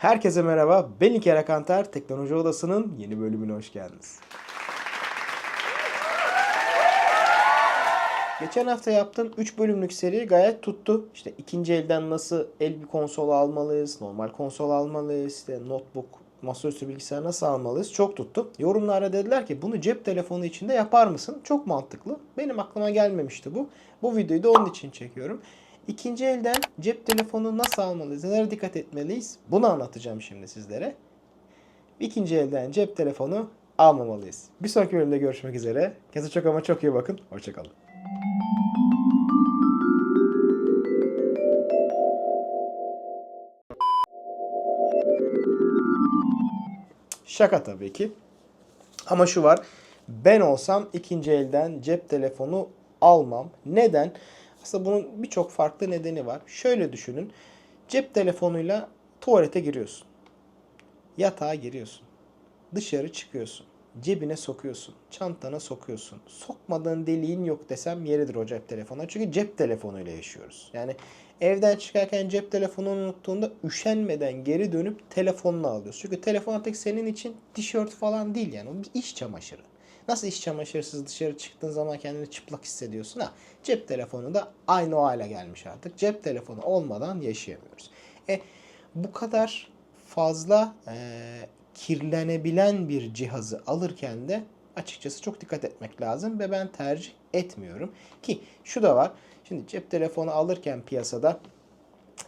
Herkese merhaba. Ben İlker Akantar. Teknoloji Odası'nın yeni bölümüne hoş geldiniz. Geçen hafta yaptığım 3 bölümlük seri gayet tuttu. İşte ikinci elden nasıl el bir konsol almalıyız, normal konsol almalıyız, işte notebook, masaüstü bilgisayar nasıl almalıyız çok tuttu. Yorumlarda dediler ki bunu cep telefonu içinde yapar mısın? Çok mantıklı. Benim aklıma gelmemişti bu. Bu videoyu da onun için çekiyorum. İkinci elden cep telefonu nasıl almalıyız, nelere dikkat etmeliyiz? Bunu anlatacağım şimdi sizlere. İkinci elden cep telefonu almamalıyız. Bir sonraki bölümde görüşmek üzere. Kendinize çok ama çok iyi bakın. Hoşçakalın. Şaka tabii ki. Ama şu var. Ben olsam ikinci elden cep telefonu almam. Neden? Aslında bunun birçok farklı nedeni var. Şöyle düşünün. Cep telefonuyla tuvalete giriyorsun. Yatağa giriyorsun. Dışarı çıkıyorsun. Cebine sokuyorsun. Çantana sokuyorsun. Sokmadığın deliğin yok desem yeridir o cep telefonu. Çünkü cep telefonuyla yaşıyoruz. Yani evden çıkarken cep telefonunu unuttuğunda üşenmeden geri dönüp telefonunu alıyorsun. Çünkü telefon artık senin için tişört falan değil yani. O bir iş çamaşırı. Nasıl iş çamaşırsız dışarı çıktığın zaman kendini çıplak hissediyorsun ha. Cep telefonu da aynı o hale gelmiş artık. Cep telefonu olmadan yaşayamıyoruz. E bu kadar fazla e, kirlenebilen bir cihazı alırken de açıkçası çok dikkat etmek lazım ve ben tercih etmiyorum. Ki şu da var. Şimdi cep telefonu alırken piyasada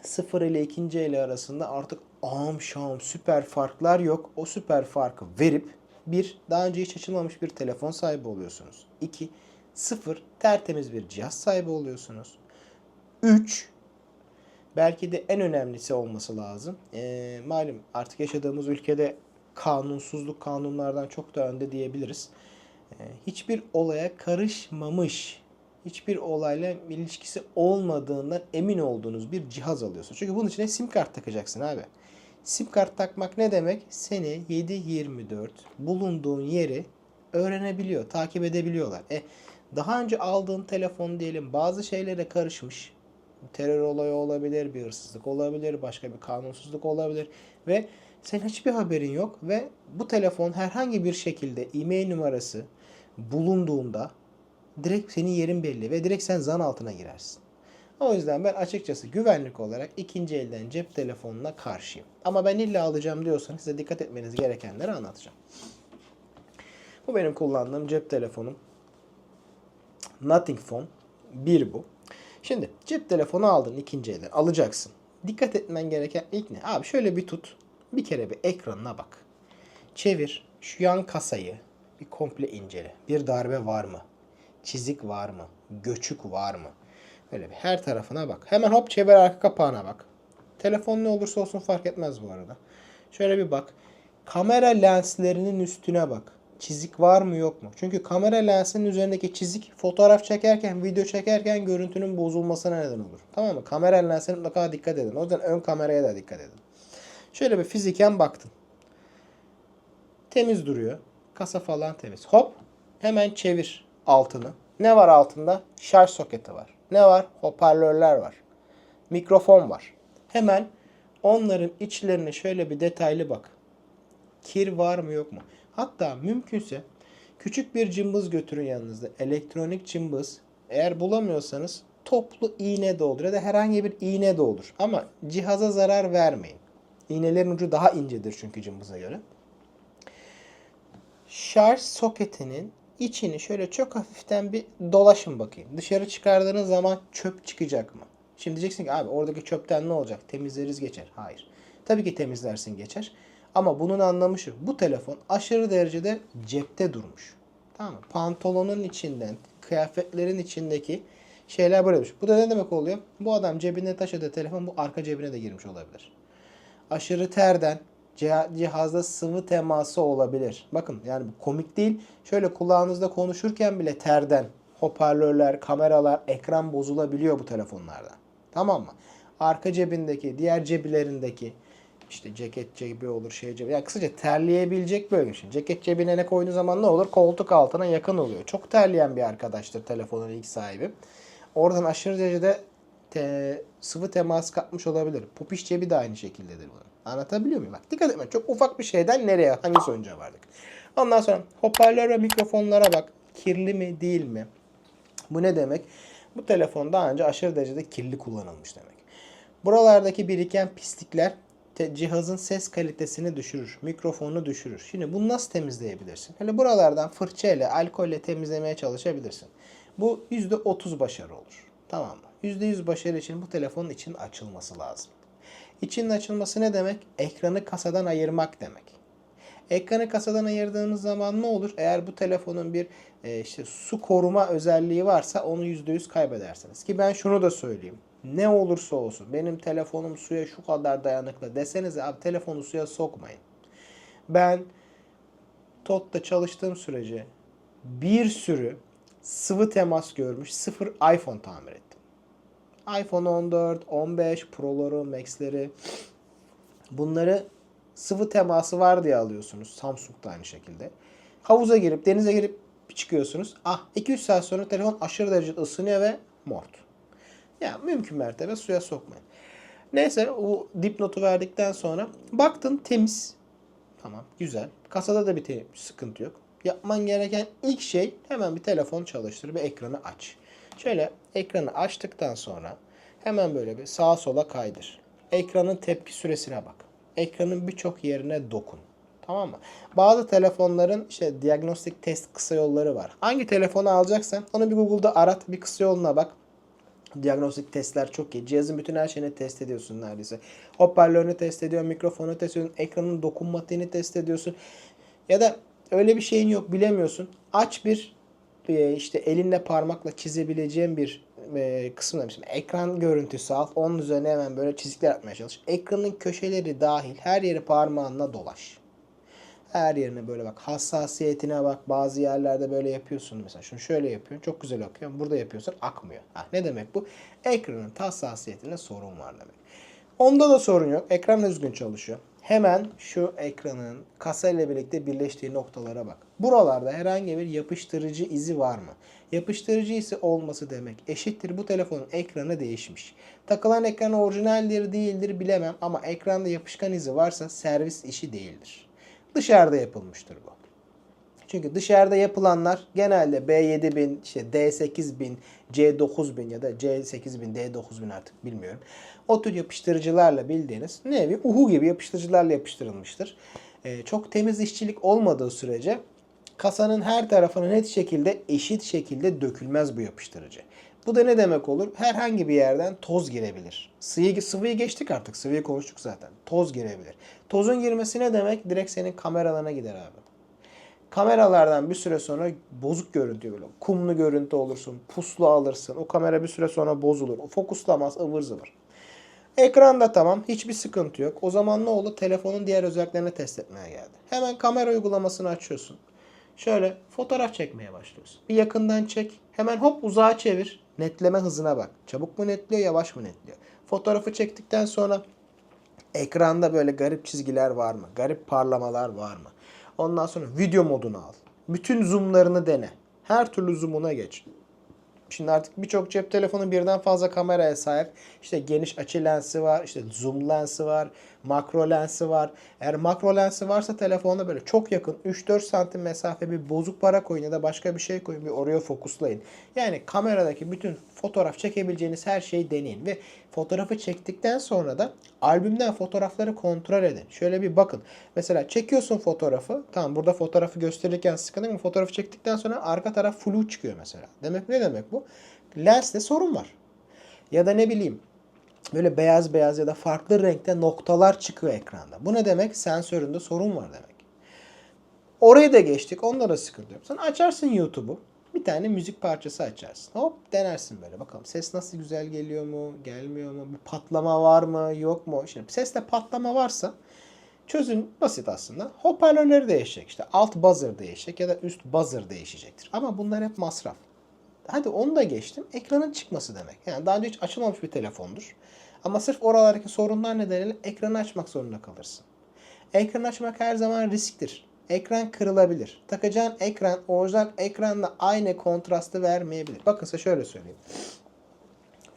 sıfır ile ikinci eli arasında artık am şam süper farklar yok. O süper farkı verip bir daha önce hiç açılmamış bir telefon sahibi oluyorsunuz. 2 sıfır tertemiz bir cihaz sahibi oluyorsunuz. 3 belki de en önemlisi olması lazım. Ee, malum artık yaşadığımız ülkede kanunsuzluk kanunlardan çok da önde diyebiliriz. Ee, hiçbir olaya karışmamış, hiçbir olayla ilişkisi olmadığından emin olduğunuz bir cihaz alıyorsun. Çünkü bunun içine sim kart takacaksın abi. Sim kart takmak ne demek? Seni 7-24 bulunduğun yeri öğrenebiliyor, takip edebiliyorlar. E daha önce aldığın telefon diyelim bazı şeylere karışmış. Terör olayı olabilir, bir hırsızlık olabilir, başka bir kanunsuzluk olabilir ve senin hiçbir haberin yok ve bu telefon herhangi bir şekilde e-mail numarası bulunduğunda direkt senin yerin belli ve direkt sen zan altına girersin. O yüzden ben açıkçası güvenlik olarak ikinci elden cep telefonuna karşıyım. Ama ben illa alacağım diyorsanız size dikkat etmeniz gerekenleri anlatacağım. Bu benim kullandığım cep telefonum. Nothing Phone 1 bu. Şimdi cep telefonu aldın ikinci elden alacaksın. Dikkat etmen gereken ilk ne? Abi şöyle bir tut. Bir kere bir ekranına bak. Çevir. Şu yan kasayı bir komple incele. Bir darbe var mı? Çizik var mı? Göçük var mı? Böyle bir her tarafına bak. Hemen hop çevir arka kapağına bak. Telefon ne olursa olsun fark etmez bu arada. Şöyle bir bak. Kamera lenslerinin üstüne bak. Çizik var mı yok mu? Çünkü kamera lensinin üzerindeki çizik fotoğraf çekerken, video çekerken görüntünün bozulmasına neden olur. Tamam mı? Kamera lensine mutlaka dikkat edin. O yüzden ön kameraya da dikkat edin. Şöyle bir fiziken baktın. Temiz duruyor. Kasa falan temiz. Hop hemen çevir altını. Ne var altında? Şarj soketi var. Ne var? Hoparlörler var. Mikrofon var. Hemen onların içlerine şöyle bir detaylı bak. Kir var mı yok mu? Hatta mümkünse küçük bir cımbız götürün yanınızda. Elektronik cımbız. Eğer bulamıyorsanız toplu iğne de olur ya da herhangi bir iğne de olur. Ama cihaza zarar vermeyin. İğnelerin ucu daha incedir çünkü cımbıza göre. Şarj soketinin içini şöyle çok hafiften bir dolaşın bakayım. Dışarı çıkardığınız zaman çöp çıkacak mı? Şimdi diyeceksin ki abi oradaki çöpten ne olacak? Temizleriz geçer. Hayır. Tabii ki temizlersin geçer. Ama bunun anlamı şu. Bu telefon aşırı derecede cepte durmuş. Tamam mı? Pantolonun içinden, kıyafetlerin içindeki şeyler böyle. Bu da ne demek oluyor? Bu adam cebine taşıdığı telefon bu arka cebine de girmiş olabilir. Aşırı terden, cihazda sıvı teması olabilir. Bakın yani bu komik değil. Şöyle kulağınızda konuşurken bile terden hoparlörler, kameralar, ekran bozulabiliyor bu telefonlarda. Tamam mı? Arka cebindeki, diğer cebilerindeki işte ceket cebi olur, şey cebi. Yani kısaca terleyebilecek böyle bir şey. Ceket cebine ne koyduğu zaman ne olur? Koltuk altına yakın oluyor. Çok terleyen bir arkadaştır telefonun ilk sahibi. Oradan aşırı derecede te, sıvı temas kapmış olabilir. Popiş cebi de aynı şekildedir bunun. Anlatabiliyor muyum? Bak dikkat etme. Çok ufak bir şeyden nereye, hangi sonuca vardık. Ondan sonra hoparlör ve mikrofonlara bak. Kirli mi değil mi? Bu ne demek? Bu telefon daha önce aşırı derecede kirli kullanılmış demek. Buralardaki biriken pislikler cihazın ses kalitesini düşürür. Mikrofonu düşürür. Şimdi bunu nasıl temizleyebilirsin? Hani buralardan fırçayla, alkolle temizlemeye çalışabilirsin. Bu %30 başarı olur. Tamam mı? %100 başarı için bu telefonun için açılması lazım. İçinin açılması ne demek? Ekranı kasadan ayırmak demek. Ekranı kasadan ayırdığınız zaman ne olur? Eğer bu telefonun bir e, işte su koruma özelliği varsa onu %100 kaybedersiniz. Ki ben şunu da söyleyeyim. Ne olursa olsun benim telefonum suya şu kadar dayanıklı desenize abi telefonu suya sokmayın. Ben TOT'ta çalıştığım sürece bir sürü sıvı temas görmüş sıfır iPhone tamir ettim. iPhone 14, 15, Pro'ları, Max'leri bunları sıvı teması var diye alıyorsunuz. Samsung da aynı şekilde. Havuza girip denize girip çıkıyorsunuz. Ah 2-3 saat sonra telefon aşırı derecede ısınıyor ve mort. Ya mümkün mertebe suya sokmayın. Neyse o dipnotu verdikten sonra baktın temiz. Tamam güzel. Kasada da bir te- sıkıntı yok. Yapman gereken ilk şey hemen bir telefon çalıştır ve ekranı aç. Şöyle ekranı açtıktan sonra hemen böyle bir sağa sola kaydır. Ekranın tepki süresine bak. Ekranın birçok yerine dokun. Tamam mı? Bazı telefonların işte diagnostik test kısa yolları var. Hangi telefonu alacaksan onu bir Google'da arat, bir kısa yoluna bak. Diagnostik testler çok iyi. Cihazın bütün her şeyini test ediyorsun neredeyse. Hoparlörünü test ediyorsun, mikrofonu test ediyorsun, ekranın dokunmatiğini test ediyorsun. Ya da öyle bir şeyin yok bilemiyorsun. Aç bir e, işte elinle parmakla çizebileceğin bir e, kısım demiştim. Ekran görüntüsü al. Onun üzerine hemen böyle çizikler yapmaya çalış. Ekranın köşeleri dahil her yeri parmağınla dolaş. Her yerine böyle bak. Hassasiyetine bak. Bazı yerlerde böyle yapıyorsun. Mesela şunu şöyle yapıyorsun. Çok güzel akıyor. Burada yapıyorsun. Akmıyor. Ha, ne demek bu? Ekranın hassasiyetinde sorun var demek. Onda da sorun yok. Ekran düzgün çalışıyor. Hemen şu ekranın kasa ile birlikte birleştiği noktalara bak. Buralarda herhangi bir yapıştırıcı izi var mı? Yapıştırıcı izi olması demek eşittir bu telefonun ekranı değişmiş. Takılan ekran orijinaldir değildir bilemem ama ekranda yapışkan izi varsa servis işi değildir. Dışarıda yapılmıştır bu. Çünkü dışarıda yapılanlar genelde B7000, işte D8000, C9000 ya da C8000, D9000 artık bilmiyorum. O tür yapıştırıcılarla bildiğiniz nevi uhu gibi yapıştırıcılarla yapıştırılmıştır. Ee, çok temiz işçilik olmadığı sürece kasanın her tarafına net şekilde eşit şekilde dökülmez bu yapıştırıcı. Bu da ne demek olur? Herhangi bir yerden toz girebilir. Sıvıyı, sıvıyı geçtik artık. Sıvıyı konuştuk zaten. Toz girebilir. Tozun girmesi ne demek? Direkt senin kameralarına gider abi. Kameralardan bir süre sonra bozuk görüntü böyle. Kumlu görüntü olursun. Puslu alırsın. O kamera bir süre sonra bozulur. O fokuslamaz ıvır zıvır. Ekranda tamam. Hiçbir sıkıntı yok. O zaman ne oldu? Telefonun diğer özelliklerini test etmeye geldi. Hemen kamera uygulamasını açıyorsun. Şöyle fotoğraf çekmeye başlıyorsun. Bir yakından çek. Hemen hop uzağa çevir. Netleme hızına bak. Çabuk mu netliyor, yavaş mı netliyor? Fotoğrafı çektikten sonra ekranda böyle garip çizgiler var mı? Garip parlamalar var mı? Ondan sonra video modunu al. Bütün zoomlarını dene. Her türlü zoomuna geç. Şimdi artık birçok cep telefonu birden fazla kameraya sahip. İşte geniş açı lensi var, işte zoom lensi var, makro lensi var. Eğer makro lensi varsa telefonda böyle çok yakın 3-4 santim mesafe bir bozuk para koyun ya da başka bir şey koyun bir oraya fokuslayın. Yani kameradaki bütün fotoğraf çekebileceğiniz her şeyi deneyin ve fotoğrafı çektikten sonra da albümden fotoğrafları kontrol edin. Şöyle bir bakın. Mesela çekiyorsun fotoğrafı. Tamam burada fotoğrafı gösterirken sıkıntı ama fotoğrafı çektikten sonra arka taraf flu çıkıyor mesela. Demek ne demek bu? Lenste sorun var. Ya da ne bileyim böyle beyaz beyaz ya da farklı renkte noktalar çıkıyor ekranda. Bu ne demek? Sensöründe sorun var demek. Orayı da geçtik. Onda da sıkıntı yok. Sen açarsın YouTube'u. Bir tane müzik parçası açarsın. Hop denersin böyle. Bakalım ses nasıl güzel geliyor mu? Gelmiyor mu? Bir patlama var mı? Yok mu? Şimdi seste patlama varsa çözüm basit aslında. Hoparlörleri değişecek. İşte alt buzzer değişecek ya da üst buzzer değişecektir. Ama bunlar hep masraf. Hadi onu da geçtim. Ekranın çıkması demek. Yani daha önce hiç açılmamış bir telefondur. Ama sırf oralardaki sorunlar nedeniyle ekranı açmak zorunda kalırsın. Ekran açmak her zaman risktir. Ekran kırılabilir. Takacağın ekran orijinal ekranla aynı kontrastı vermeyebilir. Bakın size şöyle söyleyeyim.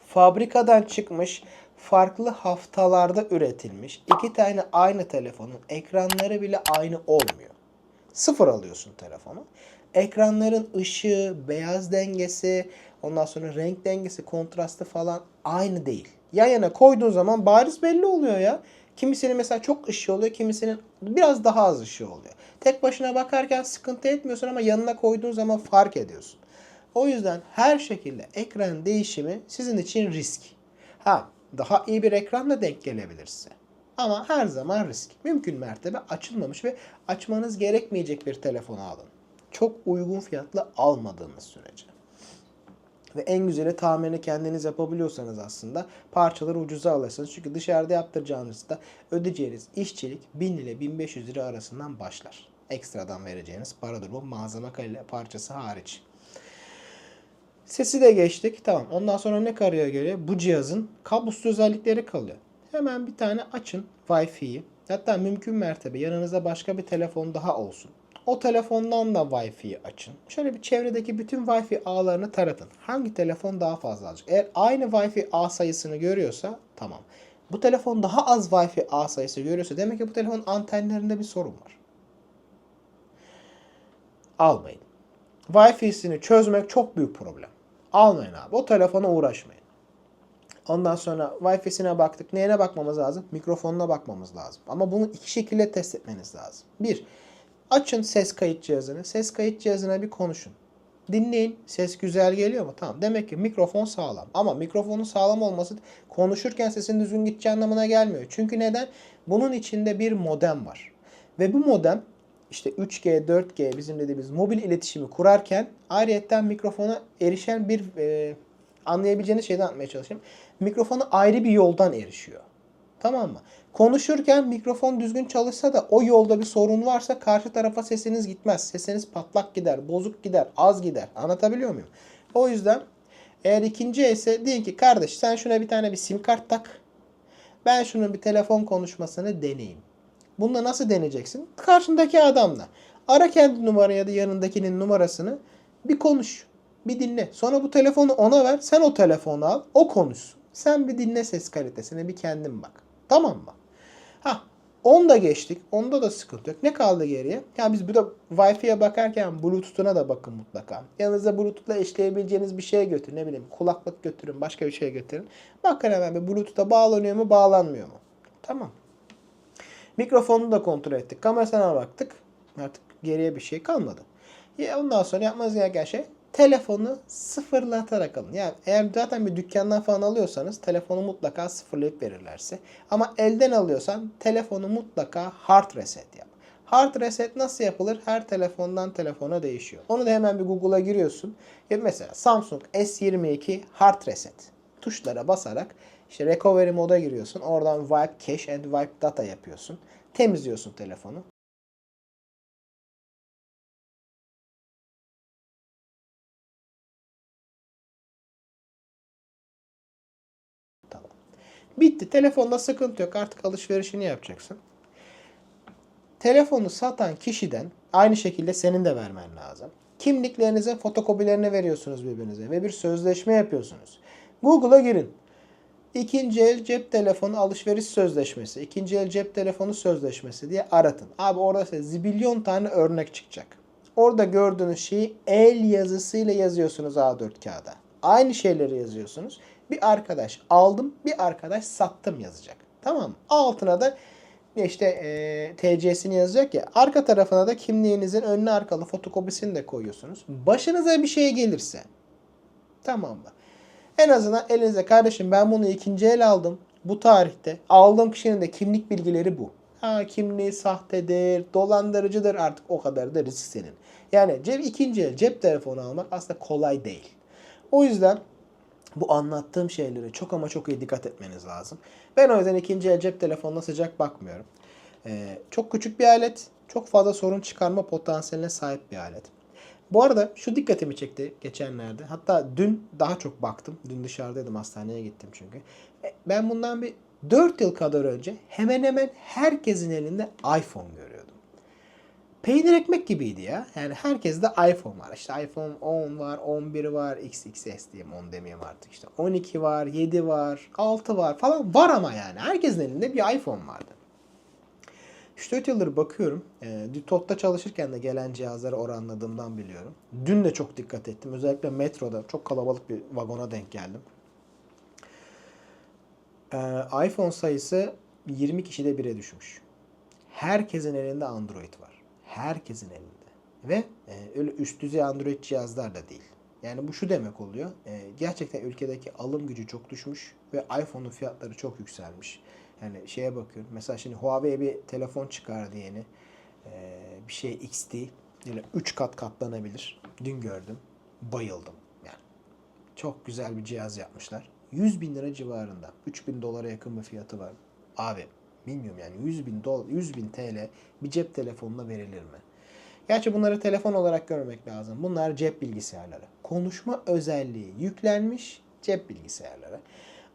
fabrikadan çıkmış, farklı haftalarda üretilmiş iki tane aynı telefonun ekranları bile aynı olmuyor. Sıfır alıyorsun telefonu. Ekranların ışığı, beyaz dengesi, ondan sonra renk dengesi, kontrastı falan aynı değil. Yan yana koyduğun zaman bariz belli oluyor ya. Kimisinin mesela çok ışığı oluyor, kimisinin biraz daha az ışığı oluyor. Tek başına bakarken sıkıntı etmiyorsun ama yanına koyduğun zaman fark ediyorsun. O yüzden her şekilde ekran değişimi sizin için risk. Ha, daha iyi bir ekranla denk gelebilir size. Ama her zaman risk. Mümkün mertebe açılmamış ve açmanız gerekmeyecek bir telefonu alın. Çok uygun fiyatla almadığınız sürece. Ve en güzeli tamirini kendiniz yapabiliyorsanız aslında parçaları ucuza alırsınız. Çünkü dışarıda yaptıracağınızda ödeyeceğiniz işçilik 1000 ile 1500 lira arasından başlar. Ekstradan vereceğiniz paradır bu malzeme kalite parçası hariç. Sesi de geçtik. Tamam. Ondan sonra ne karıya geliyor? Bu cihazın kablosuz özellikleri kalıyor. Hemen bir tane açın Wi-Fi'yi. Hatta mümkün mertebe yanınızda başka bir telefon daha olsun. O telefondan da Wi-Fi'yi açın. Şöyle bir çevredeki bütün Wi-Fi ağlarını taratın. Hangi telefon daha fazla alacak? Eğer aynı Wi-Fi ağ sayısını görüyorsa tamam. Bu telefon daha az Wi-Fi ağ sayısı görüyorsa demek ki bu telefonun antenlerinde bir sorun var. Almayın. Wi-Fi'sini çözmek çok büyük problem. Almayın abi. O telefona uğraşmayın. Ondan sonra Wi-Fi'sine baktık. Neyine bakmamız lazım? Mikrofonuna bakmamız lazım. Ama bunu iki şekilde test etmeniz lazım. Bir, açın ses kayıt cihazını. Ses kayıt cihazına bir konuşun. Dinleyin. Ses güzel geliyor mu? Tamam. Demek ki mikrofon sağlam. Ama mikrofonun sağlam olması konuşurken sesin düzgün gideceği anlamına gelmiyor. Çünkü neden? Bunun içinde bir modem var. Ve bu modem işte 3G, 4G bizim dediğimiz mobil iletişimi kurarken ayrıyetten mikrofona erişen bir e, anlayabileceğiniz şeyden anlatmaya çalışayım. Mikrofona ayrı bir yoldan erişiyor. Tamam mı? Konuşurken mikrofon düzgün çalışsa da o yolda bir sorun varsa karşı tarafa sesiniz gitmez. Sesiniz patlak gider, bozuk gider, az gider. Anlatabiliyor muyum? O yüzden eğer ikinci ise deyin ki kardeş sen şuna bir tane bir sim kart tak. Ben şunun bir telefon konuşmasını deneyeyim. Bunda nasıl deneyeceksin? Karşındaki adamla. Ara kendi numarayı ya da yanındakinin numarasını bir konuş. Bir dinle. Sonra bu telefonu ona ver. Sen o telefonu al. O konuşsun. Sen bir dinle ses kalitesine bir kendin bak. Tamam mı? Ha, onu da geçtik. Onda da sıkıntı yok. Ne kaldı geriye? Ya biz burada Wi-Fi'ye bakarken Bluetooth'una da bakın mutlaka. Yanınıza Bluetooth'la eşleyebileceğiniz bir şey götürün. Ne bileyim kulaklık götürün, başka bir şey götürün. Bakın hemen bir Bluetooth'a bağlanıyor mu, bağlanmıyor mu? Tamam. Mikrofonu da kontrol ettik. Kamerasına baktık. Artık geriye bir şey kalmadı. Ondan sonra yapmanız gereken şey telefonu sıfırlatarak alın. Yani eğer zaten bir dükkandan falan alıyorsanız telefonu mutlaka sıfırlayıp verirlerse. Ama elden alıyorsan telefonu mutlaka hard reset yap. Hard reset nasıl yapılır? Her telefondan telefona değişiyor. Onu da hemen bir Google'a giriyorsun. Mesela Samsung S22 hard reset. Tuşlara basarak işte recovery moda giriyorsun. Oradan wipe cache and wipe data yapıyorsun. Temizliyorsun telefonu. Bitti. Telefonda sıkıntı yok. Artık alışverişini yapacaksın. Telefonu satan kişiden aynı şekilde senin de vermen lazım. Kimliklerinizin fotokopilerini veriyorsunuz birbirinize ve bir sözleşme yapıyorsunuz. Google'a girin. İkinci el cep telefonu alışveriş sözleşmesi, ikinci el cep telefonu sözleşmesi diye aratın. Abi orada size zibilyon tane örnek çıkacak. Orada gördüğünüz şeyi el yazısıyla yazıyorsunuz A4 kağıda. Aynı şeyleri yazıyorsunuz. Bir arkadaş aldım, bir arkadaş sattım yazacak. Tamam? Altına da işte e, TC'sini yazacak ya. Arka tarafına da kimliğinizin önüne arkalı fotokopisini de koyuyorsunuz. Başınıza bir şey gelirse tamam mı? En azından elinize kardeşim ben bunu ikinci el aldım. Bu tarihte. Aldığım kişinin de kimlik bilgileri bu. Ha kimliği sahtedir, dolandırıcıdır artık o kadar da risk senin. Yani cep, ikinci el cep telefonu almak aslında kolay değil. O yüzden bu anlattığım şeylere çok ama çok iyi dikkat etmeniz lazım. Ben o yüzden ikinci el cep telefonuna sıcak bakmıyorum. Ee, çok küçük bir alet, çok fazla sorun çıkarma potansiyeline sahip bir alet. Bu arada şu dikkatimi çekti geçenlerde. Hatta dün daha çok baktım. Dün dışarıdaydım hastaneye gittim çünkü. E, Ben bundan bir 4 yıl kadar önce hemen hemen herkesin elinde iPhone görüyordum. Peynir ekmek gibiydi ya. Yani herkeste iPhone var. İşte iPhone 10 var, 11 var, XXS diyeyim 10 demeyeyim artık işte. 12 var, 7 var, 6 var falan var ama yani. Herkesin elinde bir iPhone vardı. 3-4 yıldır bakıyorum. E, TOT'ta çalışırken de gelen cihazları oranladığımdan biliyorum. Dün de çok dikkat ettim. Özellikle metroda çok kalabalık bir vagona denk geldim. E, iPhone sayısı 20 kişide 1'e düşmüş. Herkesin elinde Android var. Herkesin elinde. Ve e, öyle üst düzey Android cihazlar da değil. Yani bu şu demek oluyor. E, gerçekten ülkedeki alım gücü çok düşmüş ve iPhone'un fiyatları çok yükselmiş. Yani şeye bakıyorum. Mesela şimdi Huawei bir telefon çıkardı yeni. E, bir şey XT. Yani 3 kat katlanabilir. Dün gördüm. Bayıldım. Yani çok güzel bir cihaz yapmışlar. 100 bin lira civarında. 3000 dolara yakın bir fiyatı var. Abi bilmiyorum yani 100 bin, dolar, 100 bin TL bir cep telefonuna verilir mi? Gerçi bunları telefon olarak görmek lazım. Bunlar cep bilgisayarları. Konuşma özelliği yüklenmiş cep bilgisayarları.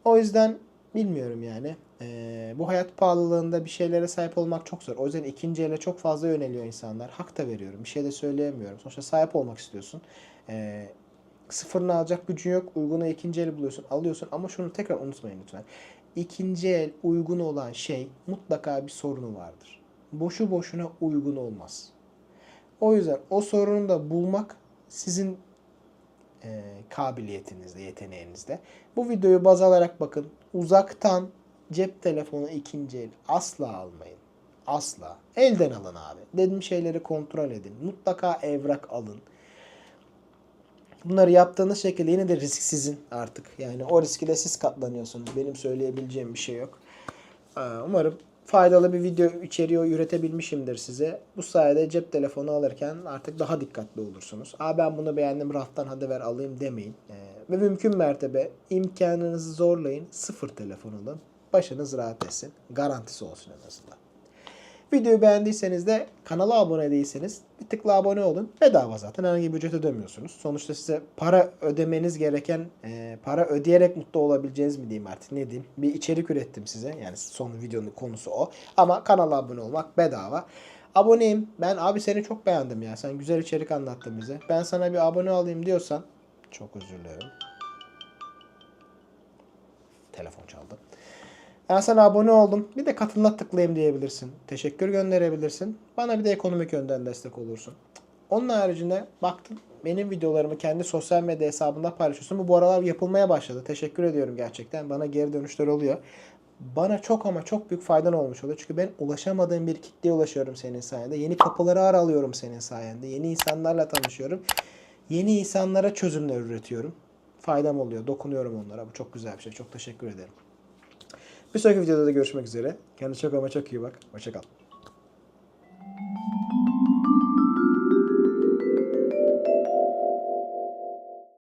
O yüzden bilmiyorum yani. Ee, bu hayat pahalılığında bir şeylere sahip olmak çok zor. O yüzden ikinci ele çok fazla yöneliyor insanlar. Hak da veriyorum. Bir şey de söyleyemiyorum. Sonuçta sahip olmak istiyorsun. Ee, sıfırını alacak gücün yok. Uygunu ikinci eli buluyorsun. Alıyorsun. Ama şunu tekrar unutmayın lütfen. İkinci el uygun olan şey mutlaka bir sorunu vardır. Boşu boşuna uygun olmaz. O yüzden o sorunu da bulmak sizin e, kabiliyetinizde, yeteneğinizde. Bu videoyu baz alarak bakın. Uzaktan cep telefonu ikinci el asla almayın. Asla. Elden alın abi. Dediğim şeyleri kontrol edin. Mutlaka evrak alın. Bunları yaptığınız şekilde yine de risk sizin artık. Yani o riski de siz katlanıyorsunuz. Benim söyleyebileceğim bir şey yok. Ee, Umarım faydalı bir video içeriği üretebilmişimdir size. Bu sayede cep telefonu alırken artık daha dikkatli olursunuz. Aa ben bunu beğendim raftan hadi ver alayım demeyin. Ee, ve mümkün mertebe imkanınızı zorlayın. Sıfır telefon alın. Başınız rahat etsin. Garantisi olsun en azından. Videoyu beğendiyseniz de kanala abone değilseniz bir tıkla abone olun. Bedava zaten herhangi bir ücret ödemiyorsunuz. Sonuçta size para ödemeniz gereken, e, para ödeyerek mutlu olabileceğiniz mi diyeyim artık ne diyeyim. Bir içerik ürettim size. Yani son videonun konusu o. Ama kanala abone olmak bedava. Aboneyim. Ben abi seni çok beğendim ya. Sen güzel içerik anlattın bize. Ben sana bir abone olayım diyorsan çok özür dilerim. Telefon çaldı. Ben sana abone oldum. Bir de katılına tıklayayım diyebilirsin. Teşekkür gönderebilirsin. Bana bir de ekonomik yönden destek olursun. Onun haricinde baktım benim videolarımı kendi sosyal medya hesabında paylaşıyorsun. Bu bu aralar yapılmaya başladı. Teşekkür ediyorum gerçekten. Bana geri dönüşler oluyor. Bana çok ama çok büyük faydan olmuş oluyor. Çünkü ben ulaşamadığım bir kitleye ulaşıyorum senin sayende. Yeni kapıları aralıyorum senin sayende. Yeni insanlarla tanışıyorum. Yeni insanlara çözümler üretiyorum. Faydam oluyor. Dokunuyorum onlara. Bu çok güzel bir şey. Çok teşekkür ederim. Bir sonraki videoda da görüşmek üzere. Kendine çok ama çok iyi bak. Hoşçakal.